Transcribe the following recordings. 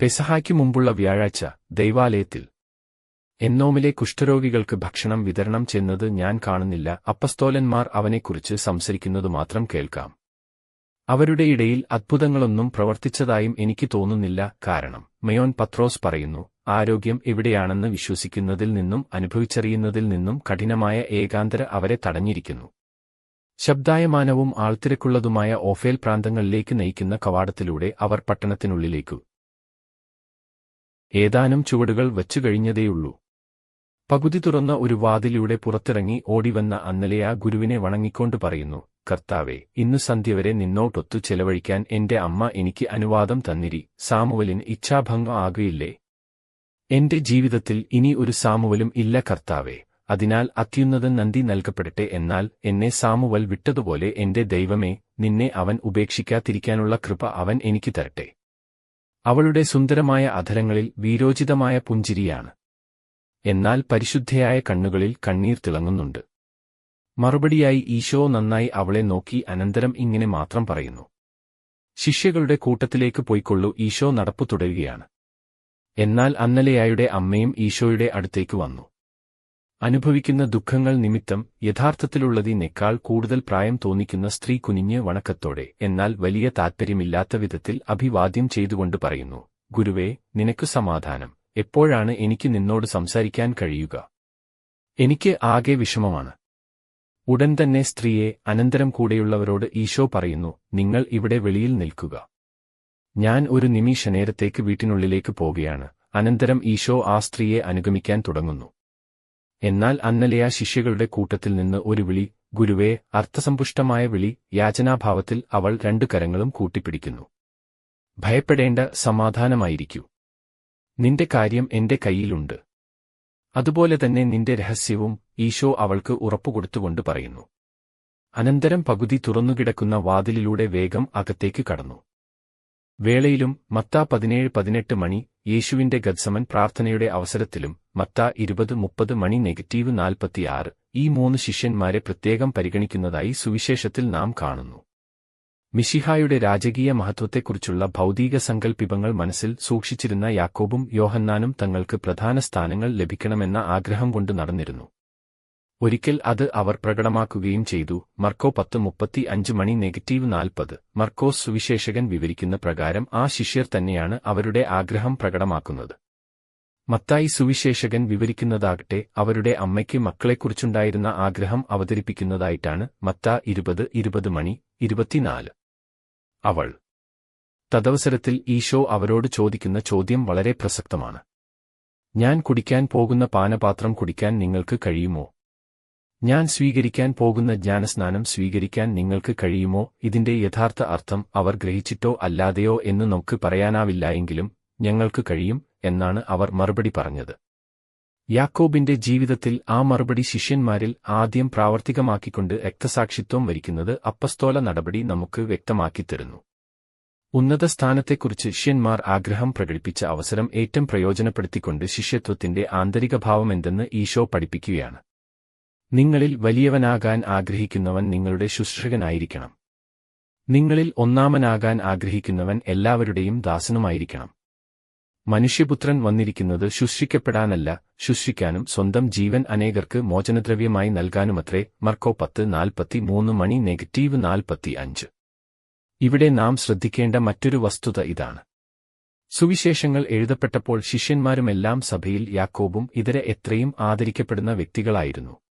പെസഹായ്ക്കു മുമ്പുള്ള വ്യാഴാഴ്ച ദൈവാലയത്തിൽ. എന്നോമിലെ കുഷ്ഠരോഗികൾക്ക് ഭക്ഷണം വിതരണം ചെന്നത് ഞാൻ കാണുന്നില്ല അപ്പസ്തോലന്മാർ അവനെക്കുറിച്ച് സംസരിക്കുന്നതു മാത്രം കേൾക്കാം. അവരുടെ ഇടയിൽ അത്ഭുതങ്ങളൊന്നും പ്രവർത്തിച്ചതായും എനിക്ക് തോന്നുന്നില്ല കാരണം മെയോൻ പത്രോസ് പറയുന്നു ആരോഗ്യം എവിടെയാണെന്ന് വിശ്വസിക്കുന്നതിൽ നിന്നും അനുഭവിച്ചറിയുന്നതിൽ നിന്നും കഠിനമായ ഏകാന്തര അവരെ തടഞ്ഞിരിക്കുന്നു. ശബ്ദായമാനവും ആൾത്തിരക്കുള്ളതുമായ ഓഫേൽ പ്രാന്തങ്ങളിലേക്ക് നയിക്കുന്ന കവാടത്തിലൂടെ അവർ പട്ടണത്തിനുള്ളിലേക്കു ഏതാനും ചുവടുകൾ വച്ചുകഴിഞ്ഞതേയുള്ളൂ പകുതി തുറന്ന ഒരു വാതിലൂടെ പുറത്തിറങ്ങി ഓടിവന്ന അന്നലെ ആ ഗുരുവിനെ വണങ്ങിക്കൊണ്ട് പറയുന്നു കർത്താവെ ഇന്നു സന്ധ്യവരെ നിന്നോട്ടൊത്തു ചെലവഴിക്കാൻ എന്റെ അമ്മ എനിക്ക് അനുവാദം തന്നിരി. സാമുവലിന് ഇച്ഛാഭംഗം ആകുകയില്ലേ എന്റെ ജീവിതത്തിൽ ഇനി ഒരു സാമുവലും ഇല്ല കർത്താവെ. അതിനാൽ അത്യുന്നതൻ നന്ദി നൽകപ്പെടട്ടെ. എന്നാൽ എന്നെ സാമുവൽ വിട്ടതുപോലെ എന്റെ ദൈവമേ നിന്നെ അവൻ ഉപേക്ഷിക്കാതിരിക്കാനുള്ള കൃപ അവൻ എനിക്ക് തരട്ടെ. അവളുടെ സുന്ദരമായ അധരങ്ങളിൽ വീരോചിതമായ പുഞ്ചിരിയാണ്. എന്നാൽ പരിശുദ്ധയായ കണ്ണുകളിൽ കണ്ണീർ തിളങ്ങുന്നുണ്ട്. മറുപടിയായി ഈശോ നന്നായി അവളെ നോക്കി അനന്തരം ഇങ്ങനെ മാത്രം പറയുന്നു. ശിഷ്യകളുടെ കൂട്ടത്തിലേക്ക് പോയിക്കൊള്ളൂ ഈശോ നടപ്പു തുടരുകയാണ്. എന്നാൽ അന്നലയായുടെ അമ്മയും ഈശോയുടെ അടുത്തേക്ക് വന്നു. അനുഭവിക്കുന്ന ദുഃഖങ്ങൾ നിമിത്തം യഥാർത്ഥത്തിലുള്ളതിനേക്കാൾ കൂടുതൽ പ്രായം തോന്നിക്കുന്ന സ്ത്രീ കുനിഞ്ഞ് വണക്കത്തോടെ എന്നാൽ വലിയ താൽപ്പര്യമില്ലാത്ത വിധത്തിൽ അഭിവാദ്യം ചെയ്തുകൊണ്ട് പറയുന്നു ഗുരുവേ നിനക്കു സമാധാനം. എപ്പോഴാണ് എനിക്ക് നിന്നോട് സംസാരിക്കാൻ കഴിയുക? എനിക്ക് ആകെ വിഷമമാണ്. ഉടൻ തന്നെ സ്ത്രീയെ അനന്തരം കൂടെയുള്ളവരോട് ഈശോ പറയുന്നു നിങ്ങൾ ഇവിടെ വെളിയിൽ നിൽക്കുക. ഞാൻ ഒരു നിമിഷ നേരത്തേക്ക് വീട്ടിനുള്ളിലേക്ക് പോകുകയാണ് അനന്തരം ഈശോ ആ സ്ത്രീയെ അനുഗമിക്കാൻ തുടങ്ങുന്നു. എന്നാൽ അന്നലെയ ശിഷ്യകളുടെ കൂട്ടത്തിൽ നിന്ന് ഒരു വിളി ഗുരുവേ അർത്ഥസമ്പുഷ്ടമായ വിളി യാചനാഭാവത്തിൽ അവൾ രണ്ടു കരങ്ങളും കൂട്ടിപ്പിടിക്കുന്നു. ഭയപ്പെടേണ്ട സമാധാനമായിരിക്കൂ. നിന്റെ കാര്യം എന്റെ കയ്യിലുണ്ട്. അതുപോലെ തന്നെ നിന്റെ രഹസ്യവും ഈശോ അവൾക്ക് ഉറപ്പുകൊടുത്തുകൊണ്ട് പറയുന്നു. അനന്തരം പകുതി തുറന്നുകിടക്കുന്ന വാതിലിലൂടെ വേഗം അകത്തേക്ക് കടന്നു. വേളയിലും മത്താ പതിനേഴ് പതിനെട്ട് മണി യേശുവിന്റെ ഗത്സമൻ പ്രാർത്ഥനയുടെ അവസരത്തിലും മത്ത ഇരുപത് മുപ്പത് മണി നെഗറ്റീവ് നാൽപ്പത്തിയാറ്. ഈ മൂന്ന് ശിഷ്യന്മാരെ പ്രത്യേകം പരിഗണിക്കുന്നതായി സുവിശേഷത്തിൽ നാം കാണുന്നു. മിഷിഹായുടെ രാജകീയ മഹത്വത്തെക്കുറിച്ചുള്ള ഭൗതിക സങ്കല്പിപങ്ങൾ മനസ്സിൽ സൂക്ഷിച്ചിരുന്ന യാക്കോബും യോഹന്നാനും തങ്ങൾക്ക് പ്രധാന സ്ഥാനങ്ങൾ ലഭിക്കണമെന്ന ആഗ്രഹം കൊണ്ട് നടന്നിരുന്നു. ഒരിക്കൽ അത് അവർ പ്രകടമാക്കുകയും ചെയ്തു. മർക്കോ പത്ത് മുപ്പത്തി അഞ്ച് മണി നെഗറ്റീവ് നാൽപ്പത്. മർക്കോസ് സുവിശേഷകൻ വിവരിക്കുന്ന പ്രകാരം ആ ശിഷ്യർ തന്നെയാണ് അവരുടെ ആഗ്രഹം പ്രകടമാക്കുന്നത്. മത്തായി സുവിശേഷകൻ വിവരിക്കുന്നതാകട്ടെ അവരുടെ അമ്മയ്ക്ക് മക്കളെക്കുറിച്ചുണ്ടായിരുന്ന ആഗ്രഹം അവതരിപ്പിക്കുന്നതായിട്ടാണ് മത്ത ഇരുപത് ഇരുപത് മണി ഇരുപത്തിനാല്. അവൾ. തദവസരത്തിൽ ഈശോ അവരോട് ചോദിക്കുന്ന ചോദ്യം വളരെ പ്രസക്തമാണ്. ഞാൻ കുടിക്കാൻ പോകുന്ന പാനപാത്രം കുടിക്കാൻ നിങ്ങൾക്ക് കഴിയുമോ? ഞാൻ സ്വീകരിക്കാൻ പോകുന്ന ജ്ഞാനസ്നാനം സ്വീകരിക്കാൻ നിങ്ങൾക്ക് കഴിയുമോ? ഇതിന്റെ യഥാർത്ഥ അർത്ഥം അവർ ഗ്രഹിച്ചിട്ടോ അല്ലാതെയോ എന്ന് നമുക്ക് പറയാനാവില്ലായെങ്കിലും ഞങ്ങൾക്ക് കഴിയും എന്നാണ് അവർ മറുപടി പറഞ്ഞത്. യാക്കോബിന്റെ ജീവിതത്തിൽ ആ മറുപടി ശിഷ്യന്മാരിൽ ആദ്യം പ്രാവർത്തികമാക്കിക്കൊണ്ട് രക്തസാക്ഷിത്വം വരിക്കുന്നത് അപ്പസ്തോല നടപടി നമുക്ക് വ്യക്തമാക്കിത്തരുന്നു. ഉന്നത സ്ഥാനത്തെക്കുറിച്ച് ശിഷ്യന്മാർ ആഗ്രഹം പ്രകടിപ്പിച്ച അവസരം ഏറ്റവും പ്രയോജനപ്പെടുത്തിക്കൊണ്ട് ശിഷ്യത്വത്തിന്റെ ആന്തരിക ഭാവമെന്തെന്ന് ഈശോ പഠിപ്പിക്കുകയാണ്. നിങ്ങളിൽ വലിയവനാകാൻ ആഗ്രഹിക്കുന്നവൻ നിങ്ങളുടെ ശുശ്രൂഷകനായിരിക്കണം. നിങ്ങളിൽ ഒന്നാമനാകാൻ ആഗ്രഹിക്കുന്നവൻ എല്ലാവരുടെയും ദാസനുമായിരിക്കണം. മനുഷ്യപുത്രൻ വന്നിരിക്കുന്നത് ശുശ്രിക്കപ്പെടാനല്ല ശുശ്രിക്കാനും സ്വന്തം ജീവൻ അനേകർക്ക് മോചനദ്രവ്യമായി നൽകാനുമത്രേ. മർക്കോ പത്ത് നാൽപ്പത്തി മൂന്ന് മണി നെഗറ്റീവ് നാൽപ്പത്തി അഞ്ച് ഇവിടെ നാം ശ്രദ്ധിക്കേണ്ട മറ്റൊരു വസ്തുത ഇതാണ്. സുവിശേഷങ്ങൾ എഴുതപ്പെട്ടപ്പോൾ ശിഷ്യന്മാരുമെല്ലാം സഭയിൽ യാക്കോബും ഇതര എത്രയും ആദരിക്കപ്പെടുന്ന വ്യക്തികളായിരുന്നു.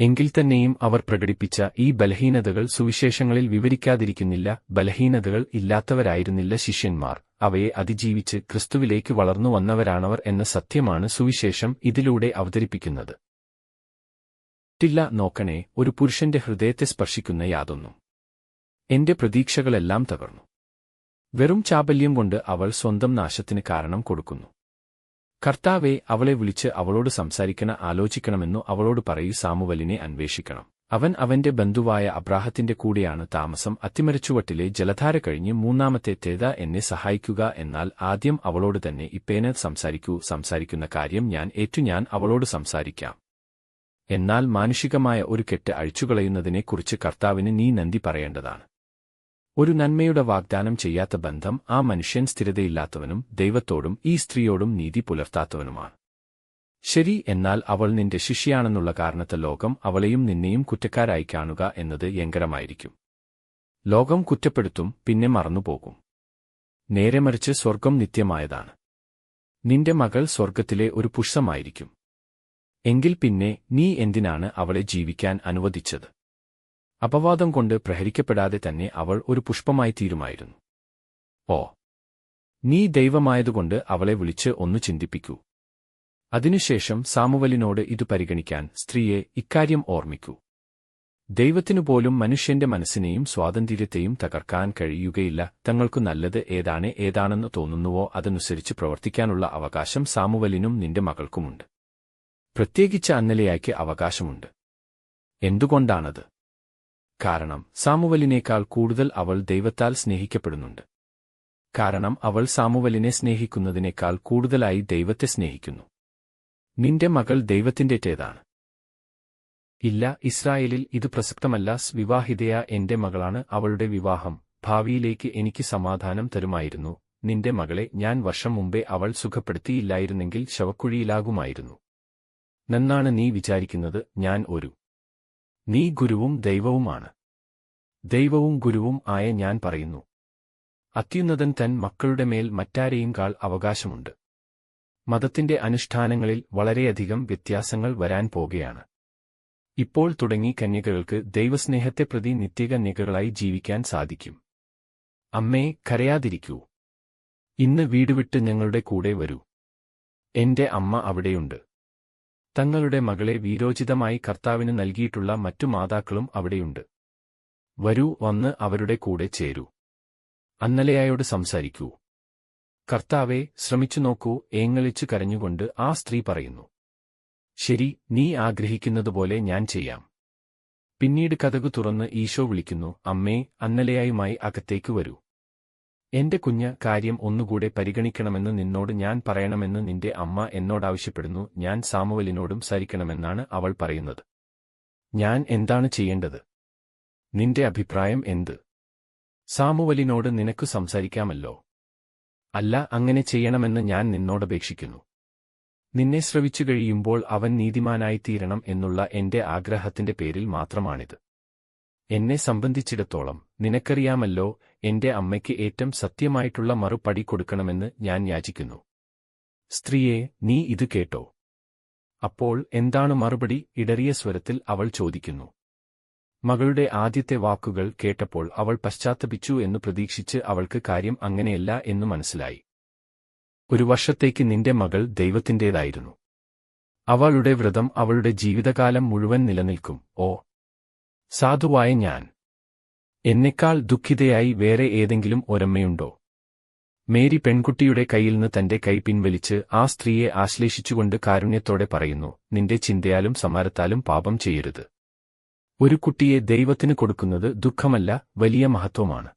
എങ്കിൽ തന്നെയും അവർ പ്രകടിപ്പിച്ച ഈ ബലഹീനതകൾ സുവിശേഷങ്ങളിൽ വിവരിക്കാതിരിക്കുന്നില്ല ബലഹീനതകൾ ഇല്ലാത്തവരായിരുന്നില്ല ശിഷ്യന്മാർ. അവയെ അതിജീവിച്ച് ക്രിസ്തുവിലേക്ക് വളർന്നു വന്നവരാണവർ എന്ന സത്യമാണ് സുവിശേഷം ഇതിലൂടെ അവതരിപ്പിക്കുന്നത്. ട്ടില്ല നോക്കണേ ഒരു പുരുഷന്റെ ഹൃദയത്തെ സ്പർശിക്കുന്ന യാതൊന്നും എന്റെ പ്രതീക്ഷകളെല്ലാം തകർന്നു. വെറും ചാബല്യം കൊണ്ട് അവൾ സ്വന്തം നാശത്തിന് കാരണം കൊടുക്കുന്നു. കർത്താവെ അവളെ വിളിച്ച് അവളോട് സംസാരിക്കണ ആലോചിക്കണമെന്നു അവളോട് പറയൂ സാമുവലിനെ അന്വേഷിക്കണം. അവൻ അവന്റെ ബന്ധുവായ അബ്രാഹത്തിന്റെ കൂടെയാണ് താമസം. അത്തിമരച്ചുവട്ടിലെ ജലധാര കഴിഞ്ഞ് മൂന്നാമത്തെ തേത എന്നെ സഹായിക്കുക എന്നാൽ ആദ്യം അവളോട് തന്നെ ഇപ്പേന സംസാരിക്കൂ സംസാരിക്കുന്ന കാര്യം ഞാൻ ഏറ്റു ഞാൻ അവളോട് സംസാരിക്കാം. എന്നാൽ മാനുഷികമായ ഒരു കെട്ട് അഴിച്ചുകളയുന്നതിനെക്കുറിച്ച് കർത്താവിന് നീ നന്ദി പറയേണ്ടതാണ്. ഒരു നന്മയുടെ വാഗ്ദാനം ചെയ്യാത്ത ബന്ധം ആ മനുഷ്യൻ സ്ഥിരതയില്ലാത്തവനും ദൈവത്തോടും ഈ സ്ത്രീയോടും നീതി പുലർത്താത്തവനുമാണ്. ശരി എന്നാൽ അവൾ നിന്റെ ശിഷ്യയാണെന്നുള്ള കാരണത്തെ ലോകം അവളെയും നിന്നെയും കുറ്റക്കാരായി കാണുക എന്നത് യങ്കരമായിരിക്കും ലോകം കുറ്റപ്പെടുത്തും പിന്നെ മറന്നുപോകും. നേരെ മറിച്ച് സ്വർഗം നിത്യമായതാണ്. നിന്റെ മകൾ സ്വർഗത്തിലെ ഒരു പുഷ്പമായിരിക്കും എങ്കിൽ പിന്നെ നീ എന്തിനാണ് അവളെ ജീവിക്കാൻ അനുവദിച്ചത്? അപവാദം കൊണ്ട് പ്രഹരിക്കപ്പെടാതെ തന്നെ അവൾ ഒരു പുഷ്പമായി തീരുമായിരുന്നു. ഓ നീ ദൈവമായതുകൊണ്ട് അവളെ വിളിച്ച് ഒന്നു ചിന്തിപ്പിക്കൂ. അതിനുശേഷം സാമുവലിനോട് ഇതു പരിഗണിക്കാൻ സ്ത്രീയെ ഇക്കാര്യം ഓർമ്മിക്കൂ. ദൈവത്തിനു പോലും മനുഷ്യന്റെ മനസ്സിനെയും സ്വാതന്ത്ര്യത്തെയും തകർക്കാൻ കഴിയുകയില്ല. തങ്ങൾക്കു നല്ലത് ഏതാണ് ഏതാണെന്ന് തോന്നുന്നുവോ അതനുസരിച്ച് പ്രവർത്തിക്കാനുള്ള അവകാശം സാമുവലിനും നിന്റെ മകൾക്കുമുണ്ട്. പ്രത്യേകിച്ച് അന്നലയായ്ക്ക് അവകാശമുണ്ട്. എന്തുകൊണ്ടാണത്? കാരണം സാമുവലിനേക്കാൾ കൂടുതൽ അവൾ ദൈവത്താൽ സ്നേഹിക്കപ്പെടുന്നുണ്ട്. കാരണം അവൾ സാമുവലിനെ സ്നേഹിക്കുന്നതിനേക്കാൾ കൂടുതലായി ദൈവത്തെ സ്നേഹിക്കുന്നു. നിന്റെ മകൾ ദൈവത്തിന്റേറ്റേതാണ് ഇല്ല ഇസ്രായേലിൽ ഇത് പ്രസക്തമല്ല വിവാഹിതയ എന്റെ മകളാണ് അവളുടെ വിവാഹം ഭാവിയിലേക്ക് എനിക്ക് സമാധാനം തരുമായിരുന്നു നിന്റെ മകളെ ഞാൻ വർഷം മുമ്പേ അവൾ സുഖപ്പെടുത്തിയില്ലായിരുന്നെങ്കിൽ ശവക്കുഴിയിലാകുമായിരുന്നു. നന്നാണ് നീ വിചാരിക്കുന്നത് ഞാൻ ഒരു നീ ഗുരുവും ദൈവവുമാണ്. ദൈവവും ഗുരുവും ആയ ഞാൻ പറയുന്നു. അത്യുന്നതൻ തൻ മക്കളുടെ മേൽ മറ്റാരെയും കാൾ അവകാശമുണ്ട്. മതത്തിന്റെ അനുഷ്ഠാനങ്ങളിൽ വളരെയധികം വ്യത്യാസങ്ങൾ വരാൻ പോകുകയാണ്. ഇപ്പോൾ തുടങ്ങി കന്യകകൾക്ക് ദൈവസ്നേഹത്തെ പ്രതി നിത്യകന്യകകളായി ജീവിക്കാൻ സാധിക്കും. അമ്മേ കരയാതിരിക്കൂ. ഇന്ന് വീടുവിട്ട് ഞങ്ങളുടെ കൂടെ വരൂ. എന്റെ അമ്മ അവിടെയുണ്ട്. തങ്ങളുടെ മകളെ വീരോചിതമായി കർത്താവിന് നൽകിയിട്ടുള്ള മറ്റു മാതാക്കളും അവിടെയുണ്ട്. വരൂ വന്ന് അവരുടെ കൂടെ ചേരൂ. അന്നലയായോട് സംസാരിക്കൂ. കർത്താവെ ശ്രമിച്ചു നോക്കൂ ഏങ്ങളിച്ചു കരഞ്ഞുകൊണ്ട് ആ സ്ത്രീ പറയുന്നു. ശരി നീ ആഗ്രഹിക്കുന്നതുപോലെ ഞാൻ ചെയ്യാം. പിന്നീട് കഥകു തുറന്ന് ഈശോ വിളിക്കുന്നു അമ്മേ അന്നലയായുമായി അകത്തേക്ക് വരൂ. എന്റെ കുഞ്ഞ് കാര്യം ഒന്നുകൂടെ പരിഗണിക്കണമെന്ന് നിന്നോട് ഞാൻ പറയണമെന്ന് നിന്റെ അമ്മ എന്നോടാവശ്യപ്പെടുന്നു ഞാൻ സാമുവലിനോടും സരിക്കണമെന്നാണ് അവൾ പറയുന്നത്. ഞാൻ എന്താണ് ചെയ്യേണ്ടത്? നിന്റെ അഭിപ്രായം എന്ത്? സാമുവലിനോട് നിനക്ക് സംസാരിക്കാമല്ലോ. അല്ല അങ്ങനെ ചെയ്യണമെന്ന് ഞാൻ നിന്നോടപേക്ഷിക്കുന്നു നിന്നെ ശ്രവിച്ചു കഴിയുമ്പോൾ അവൻ നീതിമാനായിത്തീരണം എന്നുള്ള എന്റെ ആഗ്രഹത്തിന്റെ പേരിൽ മാത്രമാണിത്. എന്നെ സംബന്ധിച്ചിടത്തോളം നിനക്കറിയാമല്ലോ എന്റെ അമ്മയ്ക്ക് ഏറ്റവും സത്യമായിട്ടുള്ള മറുപടി കൊടുക്കണമെന്ന് ഞാൻ യാചിക്കുന്നു. സ്ത്രീയെ നീ ഇത് കേട്ടോ. അപ്പോൾ എന്താണ് മറുപടി? ഇടറിയ സ്വരത്തിൽ അവൾ ചോദിക്കുന്നു. മകളുടെ ആദ്യത്തെ വാക്കുകൾ കേട്ടപ്പോൾ അവൾ പശ്ചാത്തപിച്ചു എന്ന് പ്രതീക്ഷിച്ച് അവൾക്ക് കാര്യം അങ്ങനെയല്ല എന്ന് മനസ്സിലായി. ഒരു വർഷത്തേക്ക് നിന്റെ മകൾ ദൈവത്തിന്റേതായിരുന്നു അവളുടെ വ്രതം അവളുടെ ജീവിതകാലം മുഴുവൻ നിലനിൽക്കും ഓ. സാധുവായ ഞാൻ. എന്നെക്കാൾ ദുഃഖിതയായി വേറെ ഏതെങ്കിലും ഒരമ്മയുണ്ടോ? മേരി പെൺകുട്ടിയുടെ കയ്യിൽ നിന്ന് തന്റെ കൈ പിൻവലിച്ച് ആ സ്ത്രീയെ ആശ്ലേഷിച്ചുകൊണ്ട് കാരുണ്യത്തോടെ പറയുന്നു നിന്റെ ചിന്തയാലും സമാരത്താലും പാപം ചെയ്യരുത്. ഒരു കുട്ടിയെ ദൈവത്തിന് കൊടുക്കുന്നത് ദുഃഖമല്ല വലിയ മഹത്വമാണ്.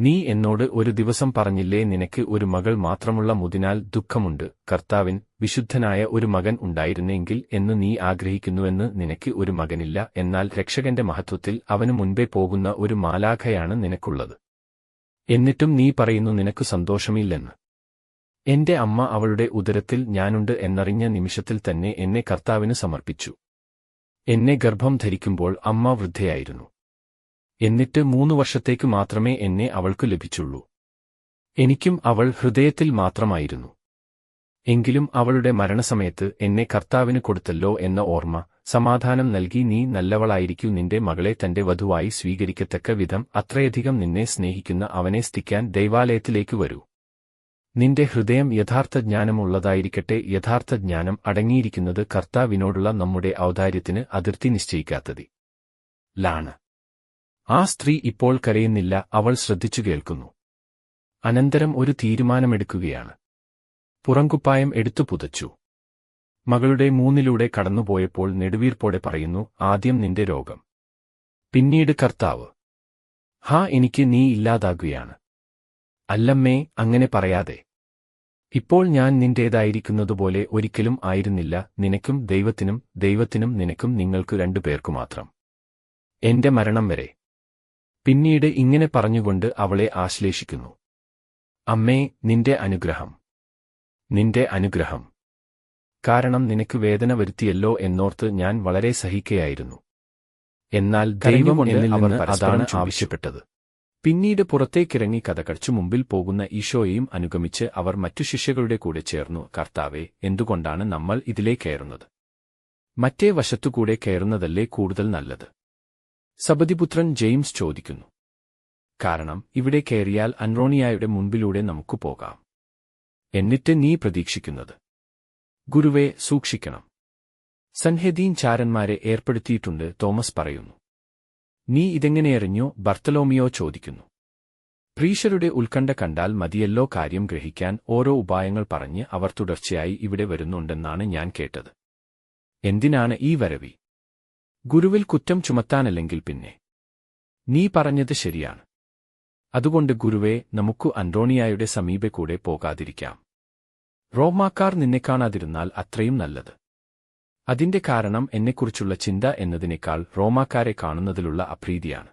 നീ എന്നോട് ഒരു ദിവസം പറഞ്ഞില്ലേ നിനക്ക് ഒരു മകൾ മാത്രമുള്ള മുതിനാൽ ദുഃഖമുണ്ട്. കർത്താവിൻ വിശുദ്ധനായ ഒരു മകൻ ഉണ്ടായിരുന്നെങ്കിൽ എന്ന് നീ ആഗ്രഹിക്കുന്നുവെന്ന് നിനക്ക് ഒരു മകനില്ല. എന്നാൽ രക്ഷകന്റെ മഹത്വത്തിൽ അവനു മുൻപേ പോകുന്ന ഒരു മാലാഖയാണ് നിനക്കുള്ളത്. എന്നിട്ടും നീ പറയുന്നു നിനക്ക് സന്തോഷമില്ലെന്ന്. എന്റെ അമ്മ അവളുടെ ഉദരത്തിൽ ഞാനുണ്ട് എന്നറിഞ്ഞ നിമിഷത്തിൽ തന്നെ എന്നെ കർത്താവിന് സമർപ്പിച്ചു. എന്നെ ഗർഭം ധരിക്കുമ്പോൾ അമ്മ വൃദ്ധയായിരുന്നു. എന്നിട്ട് മൂന്നു വർഷത്തേക്ക് മാത്രമേ എന്നെ അവൾക്ക് ലഭിച്ചുള്ളൂ. എനിക്കും അവൾ ഹൃദയത്തിൽ മാത്രമായിരുന്നു. എങ്കിലും അവളുടെ മരണസമയത്ത് എന്നെ കർത്താവിന് കൊടുത്തല്ലോ എന്ന ഓർമ്മ സമാധാനം നൽകി നീ നല്ലവളായിരിക്കൂ നിന്റെ മകളെ തന്റെ വധുവായി സ്വീകരിക്കത്തക്ക വിധം അത്രയധികം നിന്നെ സ്നേഹിക്കുന്ന അവനെ സ്തിക്കാൻ ദൈവാലയത്തിലേക്ക് വരൂ. നിന്റെ ഹൃദയം യഥാർത്ഥ ജ്ഞാനമുള്ളതായിരിക്കട്ടെ യഥാർത്ഥ ജ്ഞാനം അടങ്ങിയിരിക്കുന്നത് കർത്താവിനോടുള്ള നമ്മുടെ ഔദാര്യത്തിന് അതിർത്തി നിശ്ചയിക്കാത്തതി. ലാണ്. ആ സ്ത്രീ ഇപ്പോൾ കരയുന്നില്ല അവൾ ശ്രദ്ധിച്ചു കേൾക്കുന്നു. അനന്തരം ഒരു തീരുമാനമെടുക്കുകയാണ്. പുറങ്കുപ്പായം എടുത്തു പുതച്ചു. മകളുടെ മൂന്നിലൂടെ കടന്നുപോയപ്പോൾ നെടുവീർപ്പോടെ പറയുന്നു ആദ്യം നിന്റെ രോഗം. പിന്നീട് കർത്താവ്. ഹാ എനിക്ക് നീ ഇല്ലാതാകുകയാണ്. അല്ലമ്മേ അങ്ങനെ പറയാതെ. ഇപ്പോൾ ഞാൻ നിന്റേതായിരിക്കുന്നതുപോലെ ഒരിക്കലും ആയിരുന്നില്ല നിനക്കും ദൈവത്തിനും ദൈവത്തിനും നിനക്കും നിങ്ങൾക്കു രണ്ടുപേർക്കു മാത്രം. എന്റെ മരണം വരെ. പിന്നീട് ഇങ്ങനെ പറഞ്ഞുകൊണ്ട് അവളെ ആശ്ലേഷിക്കുന്നു. അമ്മേ നിന്റെ അനുഗ്രഹം. നിന്റെ അനുഗ്രഹം. കാരണം നിനക്ക് വേദന വരുത്തിയല്ലോ എന്നോർത്ത് ഞാൻ വളരെ സഹിക്കയായിരുന്നു. എന്നാൽ ദൈവം എന്നിൽ അവർ അതാണ് ആവശ്യപ്പെട്ടത്. പിന്നീട് പുറത്തേക്കിറങ്ങി കഥകടച്ചു മുമ്പിൽ പോകുന്ന ഈശോയെയും അനുഗമിച്ച് അവർ മറ്റു ശിഷ്യകളുടെ കൂടെ ചേർന്നു കർത്താവെ എന്തുകൊണ്ടാണ് നമ്മൾ ഇതിലേ കയറുന്നത്? മറ്റേ വശത്തുകൂടെ കയറുന്നതല്ലേ കൂടുതൽ നല്ലത്? സബദിപുത്രൻ ജെയിംസ് ചോദിക്കുന്നു. കാരണം ഇവിടെ കയറിയാൽ അൻറോണിയായുടെ മുൻപിലൂടെ നമുക്ക് പോകാം. എന്നിട്ട് നീ പ്രതീക്ഷിക്കുന്നത്. ഗുരുവെ സൂക്ഷിക്കണം. സൻഹെദീൻ ചാരന്മാരെ ഏർപ്പെടുത്തിയിട്ടുണ്ട് തോമസ് പറയുന്നു. നീ ഇതെങ്ങനെയറിഞ്ഞോ ബർത്തലോമിയോ ചോദിക്കുന്നു. പ്രീഷരുടെ ഉത്കണ്ഠ കണ്ടാൽ മതിയല്ലോ കാര്യം ഗ്രഹിക്കാൻ ഓരോ ഉപായങ്ങൾ പറഞ്ഞ് അവർ തുടർച്ചയായി ഇവിടെ വരുന്നുണ്ടെന്നാണ് ഞാൻ കേട്ടത്. എന്തിനാണ് ഈ വരവി? ഗുരുവിൽ കുറ്റം ചുമത്താനല്ലെങ്കിൽ പിന്നെ. നീ പറഞ്ഞത് ശരിയാണ്. അതുകൊണ്ട് ഗുരുവേ നമുക്കു അന്റോണിയായുടെ സമീപെ കൂടെ പോകാതിരിക്കാം. റോമാക്കാർ നിന്നെ കാണാതിരുന്നാൽ അത്രയും നല്ലത്. അതിന്റെ കാരണം എന്നെക്കുറിച്ചുള്ള ചിന്ത എന്നതിനേക്കാൾ റോമാക്കാരെ കാണുന്നതിലുള്ള അപ്രീതിയാണ്.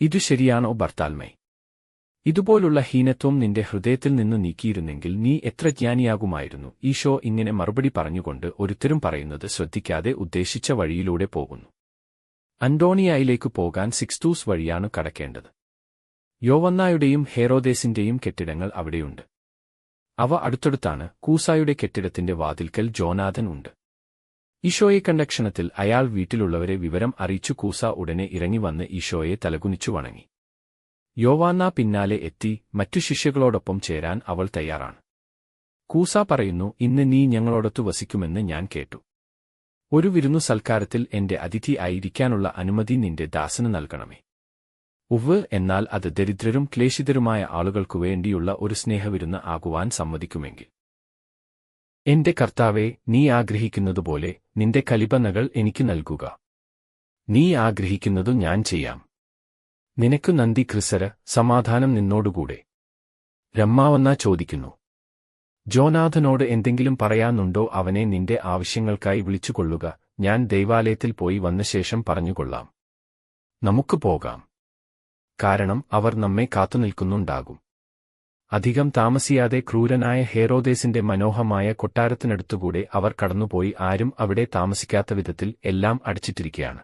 ഇതു ശരിയാണോ ഭർത്താൽമൈ? ഇതുപോലുള്ള ഹീനത്വം നിന്റെ ഹൃദയത്തിൽ നിന്ന് നീക്കിയിരുന്നെങ്കിൽ നീ എത്ര ജ്ഞാനിയാകുമായിരുന്നു. ഈശോ ഇങ്ങനെ മറുപടി പറഞ്ഞുകൊണ്ട് ഒരുത്തരും പറയുന്നത് ശ്രദ്ധിക്കാതെ ഉദ്ദേശിച്ച വഴിയിലൂടെ പോകുന്നു. അന്റോണിയായിലേക്ക് പോകാൻ സിക്സ്തൂസ് വഴിയാണ് കടക്കേണ്ടത്. യോവന്നായുടെയും ഹേറോദേസിന്റെയും കെട്ടിടങ്ങൾ അവിടെയുണ്ട്. അവ അടുത്തടുത്താണ്. കൂസായുടെ കെട്ടിടത്തിന്റെ വാതിൽക്കൽ ജോനാഥൻ ഉണ്ട്. ഈശോയെ കണ്ട ക്ഷണത്തിൽ അയാൾ വീട്ടിലുള്ളവരെ വിവരം അറിയിച്ചു കൂസ ഉടനെ ഇറങ്ങി വന്ന് ഈശോയെ തലകുനിച്ചു വണങ്ങി. യോവാന്ന പിന്നാലെ എത്തി മറ്റു ശിഷ്യകളോടൊപ്പം ചേരാൻ അവൾ തയ്യാറാണ്. കൂസ പറയുന്നു ഇന്ന് നീ ഞങ്ങളോടൊത്തു വസിക്കുമെന്ന് ഞാൻ കേട്ടു. ഒരു വിരുന്നു സൽക്കാരത്തിൽ എന്റെ അതിഥി ആയിരിക്കാനുള്ള അനുമതി നിന്റെ ദാസന് നൽകണമേ. ഉവ് എന്നാൽ അത് ദരിദ്രരും ക്ലേശിതരുമായ ആളുകൾക്കു വേണ്ടിയുള്ള ഒരു സ്നേഹവിരുന്ന് ആകുവാൻ സമ്മതിക്കുമെങ്കിൽ. എന്റെ കർത്താവെ നീ ആഗ്രഹിക്കുന്നതുപോലെ നിന്റെ കലിപനകൾ എനിക്ക് നൽകുക. നീ ആഗ്രഹിക്കുന്നതു ഞാൻ ചെയ്യാം. നിനക്കു നന്ദി ക്രിസര. സമാധാനം നിന്നോടുകൂടെ. രമ്മാവന്ന ചോദിക്കുന്നു. ജോനാഥനോട് എന്തെങ്കിലും പറയാനുണ്ടോ? അവനെ നിന്റെ ആവശ്യങ്ങൾക്കായി വിളിച്ചുകൊള്ളുക. ഞാൻ ദൈവാലയത്തിൽ പോയി വന്ന ശേഷം പറഞ്ഞുകൊള്ളാം. നമുക്ക് പോകാം. കാരണം അവർ നമ്മെ കാത്തുനിൽക്കുന്നുണ്ടാകും. അധികം താമസിയാതെ ക്രൂരനായ ഹേറോദേസിന്റെ മനോഹമായ കൊട്ടാരത്തിനടുത്തുകൂടെ അവർ കടന്നുപോയി. ആരും അവിടെ താമസിക്കാത്ത വിധത്തിൽ എല്ലാം അടച്ചിട്ടിരിക്കുകയാണ്.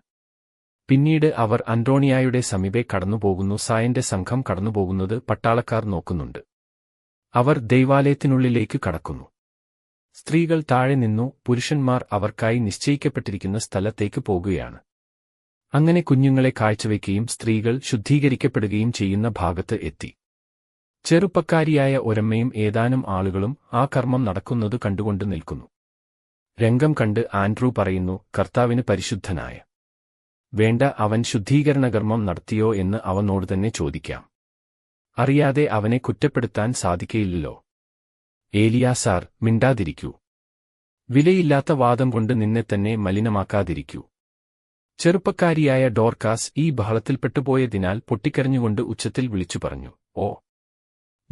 പിന്നീട് അവർ അന്റോണിയായുടെ സമീപെ കടന്നുപോകുന്നു. സായന്റെ സംഘം കടന്നുപോകുന്നത് പട്ടാളക്കാർ നോക്കുന്നുണ്ട്. അവർ ദൈവാലയത്തിനുള്ളിലേക്ക് കടക്കുന്നു. സ്ത്രീകൾ താഴെ നിന്നു പുരുഷന്മാർ അവർക്കായി നിശ്ചയിക്കപ്പെട്ടിരിക്കുന്ന സ്ഥലത്തേക്ക് പോകുകയാണ്. അങ്ങനെ കുഞ്ഞുങ്ങളെ കാഴ്ചവെക്കുകയും സ്ത്രീകൾ ശുദ്ധീകരിക്കപ്പെടുകയും ചെയ്യുന്ന ഭാഗത്ത് എത്തി. ചെറുപ്പക്കാരിയായ ഒരമ്മയും ഏതാനും ആളുകളും ആ കർമ്മം നടക്കുന്നത് കണ്ടുകൊണ്ട് നിൽക്കുന്നു. രംഗം കണ്ട് ആൻഡ്രൂ പറയുന്നു കർത്താവിന് പരിശുദ്ധനായ വേണ്ട അവൻ ശുദ്ധീകരണകർമ്മം നടത്തിയോ എന്ന് അവനോട് തന്നെ ചോദിക്കാം. അറിയാതെ അവനെ കുറ്റപ്പെടുത്താൻ സാധിക്കയില്ലല്ലോ. ഏലിയാസാർ മിണ്ടാതിരിക്കൂ. വിലയില്ലാത്ത വാദം കൊണ്ട് നിന്നെ തന്നെ മലിനമാക്കാതിരിക്കൂ. ചെറുപ്പക്കാരിയായ ഡോർക്കാസ് ഈ ബഹളത്തിൽപ്പെട്ടുപോയതിനാൽ പൊട്ടിക്കരഞ്ഞുകൊണ്ട് ഉച്ചത്തിൽ വിളിച്ചു പറഞ്ഞു ഓ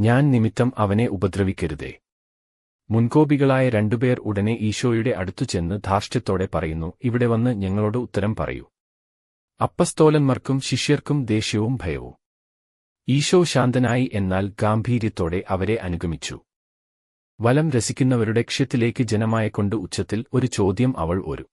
ഞാൻ നിമിത്തം അവനെ ഉപദ്രവിക്കരുതേ. മുൻകോപികളായ രണ്ടുപേർ ഉടനെ ഈശോയുടെ അടുത്തു ചെന്ന് ധാർഷ്ട്യത്തോടെ പറയുന്നു ഇവിടെ വന്ന് ഞങ്ങളോട് ഉത്തരം പറയൂ. അപ്പസ്തോലന്മാർക്കും ശിഷ്യർക്കും ദേഷ്യവും ഭയവും. ഈശോ ശാന്തനായി എന്നാൽ ഗാംഭീര്യത്തോടെ അവരെ അനുഗമിച്ചു. വലം രസിക്കുന്നവരുടെ ക്ഷ്യത്തിലേക്ക് ജനമായെക്കൊണ്ട് ഉച്ചത്തിൽ ഒരു ചോദ്യം അവൾ ഒരു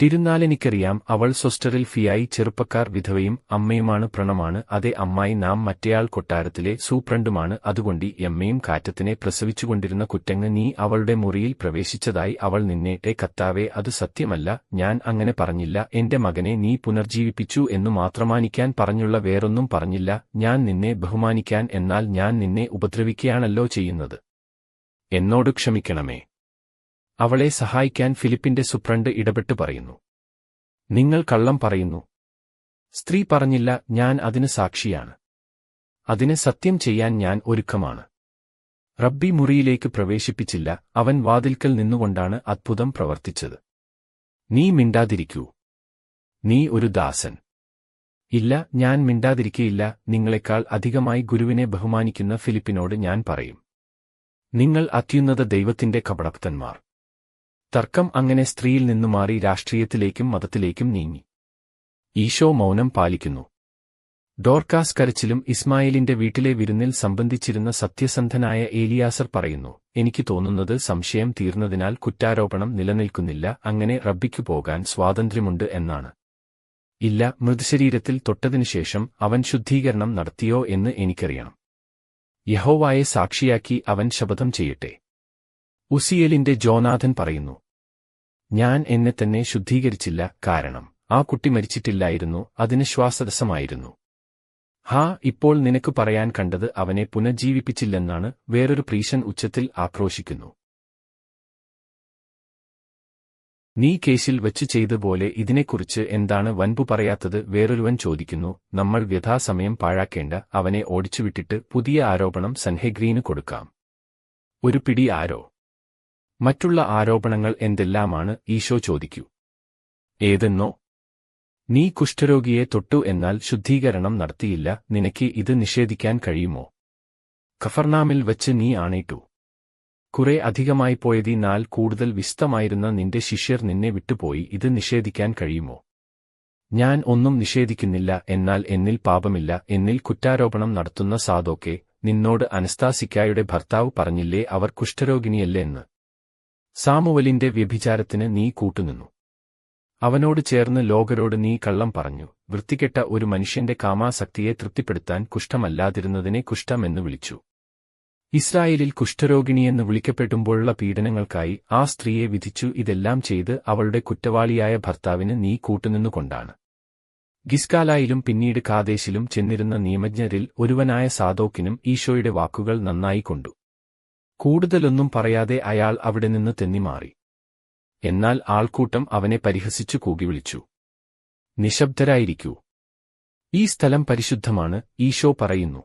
തിരുനാലെനിക്കറിയാം അവൾ സ്വസ്റ്ററിൽ ഫിയായി ചെറുപ്പക്കാർ വിധവയും അമ്മയുമാണ് പ്രണമാണ് അതെ അമ്മായി നാം മറ്റേയാൾ കൊട്ടാരത്തിലെ സൂപ്രണ്ടുമാണ് അതുകൊണ്ട് എമ്മയും കാറ്റത്തിനെ പ്രസവിച്ചുകൊണ്ടിരുന്ന കുറ്റങ്ങ് നീ അവളുടെ മുറിയിൽ പ്രവേശിച്ചതായി അവൾ നിന്നേട്ടെ കത്താവേ അത് സത്യമല്ല ഞാൻ അങ്ങനെ പറഞ്ഞില്ല എന്റെ മകനെ നീ പുനർജീവിപ്പിച്ചു എന്നു മാത്രമാനിക്കാൻ പറഞ്ഞുള്ള വേറൊന്നും പറഞ്ഞില്ല ഞാൻ നിന്നെ ബഹുമാനിക്കാൻ എന്നാൽ ഞാൻ നിന്നെ ഉപദ്രവിക്കുകയാണല്ലോ ചെയ്യുന്നത്. എന്നോട് ക്ഷമിക്കണമേ. അവളെ സഹായിക്കാൻ ഫിലിപ്പിന്റെ സുപ്രണ്ട് ഇടപെട്ട് പറയുന്നു. നിങ്ങൾ കള്ളം പറയുന്നു. സ്ത്രീ പറഞ്ഞില്ല ഞാൻ അതിന് സാക്ഷിയാണ്. അതിന് സത്യം ചെയ്യാൻ ഞാൻ ഒരുക്കമാണ്. റബ്ബി മുറിയിലേക്ക് പ്രവേശിപ്പിച്ചില്ല അവൻ വാതിൽക്കൽ നിന്നുകൊണ്ടാണ് അത്ഭുതം പ്രവർത്തിച്ചത്. നീ മിണ്ടാതിരിക്കൂ. നീ ഒരു ദാസൻ. ഇല്ല ഞാൻ മിണ്ടാതിരിക്കയില്ല നിങ്ങളെക്കാൾ അധികമായി ഗുരുവിനെ ബഹുമാനിക്കുന്ന ഫിലിപ്പിനോട് ഞാൻ പറയും. നിങ്ങൾ അത്യുന്നത ദൈവത്തിന്റെ കപടഭക്തന്മാർ. തർക്കം അങ്ങനെ സ്ത്രീയിൽ നിന്നു മാറി രാഷ്ട്രീയത്തിലേക്കും മതത്തിലേക്കും നീങ്ങി. ഈശോ മൗനം പാലിക്കുന്നു. ഡോർക്കാസ് കരച്ചിലും ഇസ്മായിലിന്റെ വീട്ടിലെ വിരുന്നിൽ സംബന്ധിച്ചിരുന്ന സത്യസന്ധനായ ഏലിയാസർ പറയുന്നു എനിക്ക് തോന്നുന്നത് സംശയം തീർന്നതിനാൽ കുറ്റാരോപണം നിലനിൽക്കുന്നില്ല അങ്ങനെ റബ്ബിക്കു പോകാൻ സ്വാതന്ത്ര്യമുണ്ട് എന്നാണ്. ഇല്ല മൃതശരീരത്തിൽ തൊട്ടതിനുശേഷം അവൻ ശുദ്ധീകരണം നടത്തിയോ എന്ന് എനിക്കറിയണം. യഹോവായെ സാക്ഷിയാക്കി അവൻ ശപഥം ചെയ്യട്ടെ. ഉസിയലിന്റെ ജോനാഥൻ പറയുന്നു ഞാൻ എന്നെ തന്നെ ശുദ്ധീകരിച്ചില്ല കാരണം ആ കുട്ടി മരിച്ചിട്ടില്ലായിരുന്നു അതിന് ശ്വാസരസമായിരുന്നു ഹാ ഇപ്പോൾ നിനക്ക് പറയാൻ കണ്ടത് അവനെ പുനഃജീവിപ്പിച്ചില്ലെന്നാണ് വേറൊരു പ്രീശൻ ഉച്ചത്തിൽ ആക്രോശിക്കുന്നു. നീ കേസിൽ വച്ചു ചെയ്തപോലെ ഇതിനെക്കുറിച്ച് എന്താണ് വൻപു പറയാത്തത് വേറൊരുവൻ ചോദിക്കുന്നു നമ്മൾ വ്യഥാസമയം പാഴാക്കേണ്ട അവനെ ഓടിച്ചുവിട്ടിട്ട് പുതിയ ആരോപണം സൻഹെഗ്രീന് കൊടുക്കാം. ഒരു പിടി ആരോ? മറ്റുള്ള ആരോപണങ്ങൾ എന്തെല്ലാമാണ്? ഈശോ ചോദിക്കൂ. ഏതെന്നോ? നീ കുഷ്ഠരോഗിയെ തൊട്ടു എന്നാൽ ശുദ്ധീകരണം നടത്തിയില്ല. നിനക്ക് ഇത് നിഷേധിക്കാൻ കഴിയുമോ? ഖഫർനാമിൽ വച്ച് നീ ആണേറ്റു കുറെ അധികമായി പോയതിനാൽ കൂടുതൽ വിസ്തമായിരുന്ന നിന്റെ ശിഷ്യർ നിന്നെ വിട്ടുപോയി. ഇത് നിഷേധിക്കാൻ കഴിയുമോ? ഞാൻ ഒന്നും നിഷേധിക്കുന്നില്ല. എന്നാൽ എന്നിൽ പാപമില്ല. എന്നിൽ കുറ്റാരോപണം നടത്തുന്ന സാധോക്കെ നിന്നോട് അനസ്താസിക്കായുടെ ഭർത്താവ് പറഞ്ഞില്ലേ? അവർ കുഷ്ഠരോഗിണിയല്ലേ എന്ന്. സാമുവലിന്റെ വ്യഭിചാരത്തിന് നീ കൂട്ടുനിന്നു. അവനോട് ചേർന്ന് ലോകരോട് നീ കള്ളം പറഞ്ഞു. വൃത്തികെട്ട ഒരു മനുഷ്യന്റെ കാമാസക്തിയെ തൃപ്തിപ്പെടുത്താൻ കുഷ്ഠമല്ലാതിരുന്നതിനെ കുഷ്ഠമെന്ന് വിളിച്ചു. ഇസ്രായേലിൽ കുഷ്ഠരോഗിണിയെന്ന് വിളിക്കപ്പെടുമ്പോഴുള്ള പീഡനങ്ങൾക്കായി ആ സ്ത്രീയെ വിധിച്ചു. ഇതെല്ലാം ചെയ്ത് അവളുടെ കുറ്റവാളിയായ ഭർത്താവിന് നീ കൂട്ടുനിന്നുകൊണ്ടാണ്. ഗിസ്കാലായിലും പിന്നീട് കാദേശിലും ചെന്നിരുന്ന നിയമജ്ഞരിൽ ഒരുവനായ സാദോക്കിനും ഈശോയുടെ വാക്കുകൾ നന്നായി കൊണ്ടു. കൂടുതലൊന്നും പറയാതെ അയാൾ അവിടെ നിന്ന് തെന്നിമാറി. എന്നാൽ ആൾക്കൂട്ടം അവനെ പരിഹസിച്ചു കൂകിവിളിച്ചു നിശബ്ദരായിരിക്കൂ. ഈ സ്ഥലം പരിശുദ്ധമാണ് ഈശോ പറയുന്നു.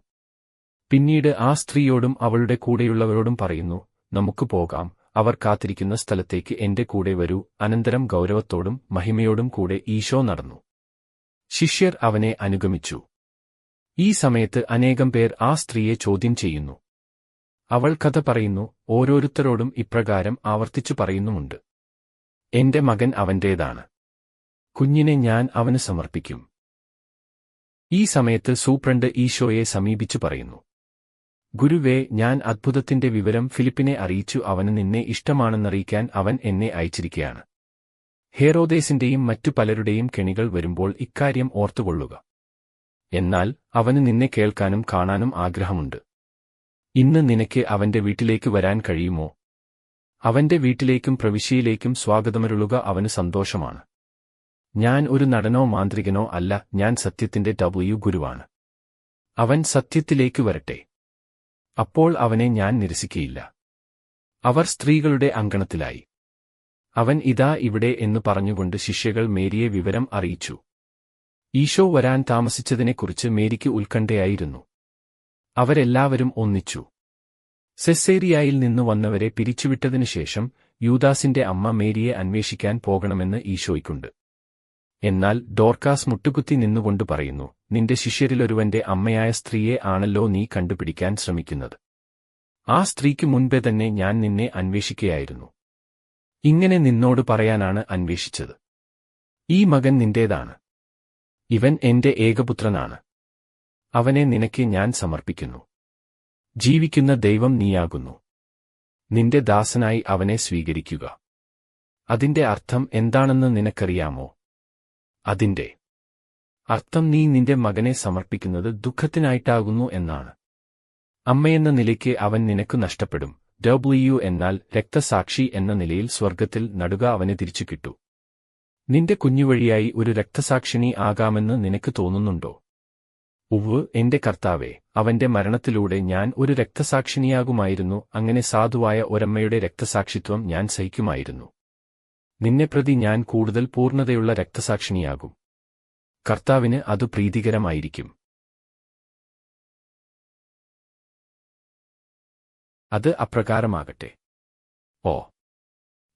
പിന്നീട് ആ സ്ത്രീയോടും അവളുടെ കൂടെയുള്ളവരോടും പറയുന്നു നമുക്ക് പോകാം അവർ കാത്തിരിക്കുന്ന സ്ഥലത്തേക്ക് എന്റെ കൂടെ വരൂ അനന്തരം ഗൗരവത്തോടും മഹിമയോടും കൂടെ ഈശോ നടന്നു. ശിഷ്യർ അവനെ അനുഗമിച്ചു. ഈ സമയത്ത് അനേകം പേർ ആ സ്ത്രീയെ ചോദ്യം ചെയ്യുന്നു. അവൾ കഥ പറയുന്നു ഓരോരുത്തരോടും ഇപ്രകാരം ആവർത്തിച്ചു പറയുന്നുമുണ്ട്. എന്റെ മകൻ അവന്റേതാണ്. കുഞ്ഞിനെ ഞാൻ അവന് സമർപ്പിക്കും. ഈ സമയത്ത് സൂപ്രണ്ട് ഈശോയെ സമീപിച്ചു പറയുന്നു. ഗുരുവേ ഞാൻ അദ്ഭുതത്തിന്റെ വിവരം ഫിലിപ്പിനെ അറിയിച്ചു അവന് നിന്നെ ഇഷ്ടമാണെന്നറിയിക്കാൻ അവൻ എന്നെ അയച്ചിരിക്കുകയാണ് ഹേറോദേസിന്റെയും മറ്റു പലരുടെയും കെണികൾ വരുമ്പോൾ ഇക്കാര്യം ഓർത്തുകൊള്ളുക. എന്നാൽ അവന് നിന്നെ കേൾക്കാനും കാണാനും ആഗ്രഹമുണ്ട്. ഇന്ന് നിനക്ക് അവന്റെ വീട്ടിലേക്ക് വരാൻ കഴിയുമോ? അവന്റെ വീട്ടിലേക്കും പ്രവിശ്യയിലേക്കും സ്വാഗതമരുളുക അവന് സന്തോഷമാണ്. ഞാൻ ഒരു നടനോ മാന്ത്രികനോ അല്ല ഞാൻ സത്യത്തിന്റെ ഡബ്ല്യു ഗുരുവാണ്. അവൻ സത്യത്തിലേക്ക് വരട്ടെ. അപ്പോൾ അവനെ ഞാൻ നിരസിക്കയില്ല. അവർ സ്ത്രീകളുടെ അങ്കണത്തിലായി. അവൻ ഇതാ ഇവിടെ എന്ന് പറഞ്ഞുകൊണ്ട് ശിഷ്യകൾ മേരിയെ വിവരം അറിയിച്ചു. ഈശോ വരാൻ താമസിച്ചതിനെക്കുറിച്ച് മേരിക്ക് ഉത്കണ്ഠയായിരുന്നു. അവരെല്ലാവരും ഒന്നിച്ചു. സെസ്സേരിയായിൽ നിന്നു വന്നവരെ പിരിച്ചുവിട്ടതിനുശേഷം യൂദാസിന്റെ അമ്മ മേരിയെ അന്വേഷിക്കാൻ പോകണമെന്ന് ഈശോയ്ക്കുണ്ട്. എന്നാൽ ഡോർക്കാസ് മുട്ടുകുത്തി നിന്നുകൊണ്ട് പറയുന്നു നിന്റെ ശിഷ്യരിലൊരുവന്റെ അമ്മയായ സ്ത്രീയെ ആണല്ലോ നീ കണ്ടുപിടിക്കാൻ ശ്രമിക്കുന്നത്. ആ സ്ത്രീക്ക് മുൻപേ തന്നെ ഞാൻ നിന്നെ അന്വേഷിക്കുകയായിരുന്നു ഇങ്ങനെ നിന്നോട് പറയാനാണ് അന്വേഷിച്ചത്. ഈ മകൻ നിന്റേതാണ്. ഇവൻ എന്റെ ഏകപുത്രനാണ്. അവനെ നിനക്ക് ഞാൻ സമർപ്പിക്കുന്നു. ജീവിക്കുന്ന ദൈവം നീയാകുന്നു. നിന്റെ ദാസനായി അവനെ സ്വീകരിക്കുക. അതിന്റെ അർത്ഥം എന്താണെന്ന് നിനക്കറിയാമോ? അതിന്റെ അർത്ഥം നീ നിന്റെ മകനെ സമർപ്പിക്കുന്നത് ദുഃഖത്തിനായിട്ടാകുന്നു എന്നാണ്. അമ്മയെന്ന നിലയ്ക്ക് അവൻ നിനക്ക് നഷ്ടപ്പെടും. ഡബ്ല്യു എന്നാൽ രക്തസാക്ഷി എന്ന നിലയിൽ സ്വർഗത്തിൽ നടുക അവനെ തിരിച്ചു കിട്ടു. നിന്റെ കുഞ്ഞുവഴിയായി ഒരു രക്തസാക്ഷിണി ആകാമെന്ന് നിനക്ക് തോന്നുന്നുണ്ടോ? ഉവ് എന്റെ കർത്താവേ അവന്റെ മരണത്തിലൂടെ ഞാൻ ഒരു രക്തസാക്ഷിണിയാകുമായിരുന്നു അങ്ങനെ സാധുവായ ഒരമ്മയുടെ രക്തസാക്ഷിത്വം ഞാൻ സഹിക്കുമായിരുന്നു. നിന്നെ പ്രതി ഞാൻ കൂടുതൽ പൂർണതയുള്ള രക്തസാക്ഷിണിയാകും കർത്താവിന് അത് പ്രീതികരമായിരിക്കും. അത് അപ്രകാരമാകട്ടെ. ഓ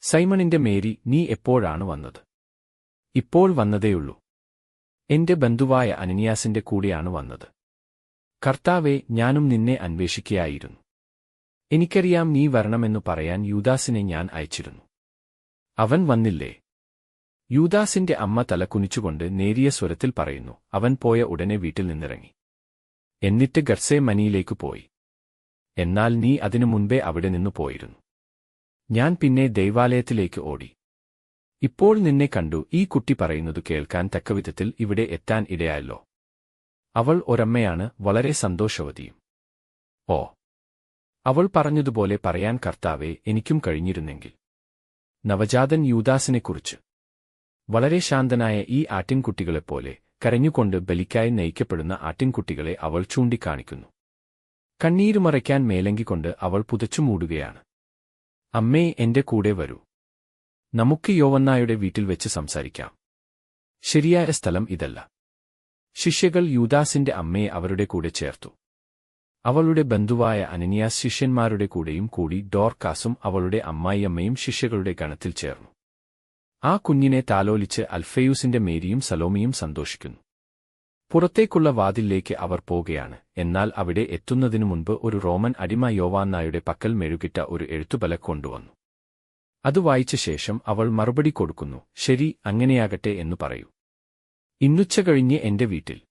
സൈമണിന്റെ മേരി നീ എപ്പോഴാണ് വന്നത്? ഇപ്പോൾ വന്നതേയുള്ളൂ. എന്റെ ബന്ധുവായ അനനിയാസിന്റെ കൂടെയാണ് വന്നത്. കർത്താവെ ഞാനും നിന്നെ അന്വേഷിക്കുകയായിരുന്നു എനിക്കറിയാം നീ വരണമെന്നു പറയാൻ യൂദാസിനെ ഞാൻ അയച്ചിരുന്നു. അവൻ വന്നില്ലേ? യൂദാസിന്റെ അമ്മ തലക്കുനിച്ചുകൊണ്ട് നേരിയ സ്വരത്തിൽ പറയുന്നു അവൻ പോയ ഉടനെ വീട്ടിൽ നിന്നിറങ്ങി. എന്നിട്ട് ഗർസെ മനിയിലേക്ക് പോയി. എന്നാൽ നീ അതിനു മുൻപേ അവിടെ നിന്നു പോയിരുന്നു. ഞാൻ പിന്നെ ദൈവാലയത്തിലേക്ക് ഓടി. ഇപ്പോൾ നിന്നെ കണ്ടു ഈ കുട്ടി പറയുന്നത് കേൾക്കാൻ തക്കവിധത്തിൽ ഇവിടെ എത്താൻ ഇടയായല്ലോ. അവൾ ഒരമ്മയാണ് വളരെ സന്തോഷവതിയും. ഓ. അവൾ പറഞ്ഞതുപോലെ പറയാൻ കർത്താവെ എനിക്കും കഴിഞ്ഞിരുന്നെങ്കിൽ. നവജാതൻ യൂദാസിനെക്കുറിച്ച്. വളരെ ശാന്തനായ ഈ ആട്ടിൻകുട്ടികളെപ്പോലെ കരഞ്ഞുകൊണ്ട് ബലിക്കായി നയിക്കപ്പെടുന്ന ആട്ടിൻകുട്ടികളെ അവൾ ചൂണ്ടിക്കാണിക്കുന്നു. കണ്ണീരുമറയ്ക്കാൻ മേലങ്കിക്കൊണ്ട് അവൾ പുതച്ചു മൂടുകയാണ് അമ്മേ എന്റെ കൂടെ വരൂ. നമുക്ക് യോവന്നായുടെ വീട്ടിൽ വെച്ച് സംസാരിക്കാം. ശരിയായ സ്ഥലം ഇതല്ല. ശിഷ്യകൾ യൂദാസിന്റെ അമ്മയെ അവരുടെ കൂടെ ചേർത്തു. അവളുടെ ബന്ധുവായ അനനിയാസ് ശിഷ്യന്മാരുടെ കൂടെയും കൂടി ഡോർക്കാസും അവളുടെ അമ്മായിയമ്മയും ശിഷ്യകളുടെ ഗണത്തിൽ ചേർന്നു. ആ കുഞ്ഞിനെ താലോലിച്ച് അൽഫയൂസിന്റെ മേരിയും സലോമിയും സന്തോഷിക്കുന്നു. പുറത്തേക്കുള്ള വാതിലേക്ക് അവർ പോകുകയാണ് എന്നാൽ അവിടെ എത്തുന്നതിനു മുൻപ് ഒരു റോമൻ അടിമ യോവാന്നായുടെ പക്കൽ മെഴുകിട്ട ഒരു എഴുത്തുപല കൊണ്ടുവന്നു. അത് വായിച്ച ശേഷം അവൾ മറുപടി കൊടുക്കുന്നു ശരി അങ്ങനെയാകട്ടെ എന്നു പറയൂ. ഇന്നുച്ച കഴിഞ്ഞ് എന്റെ വീട്ടിൽ.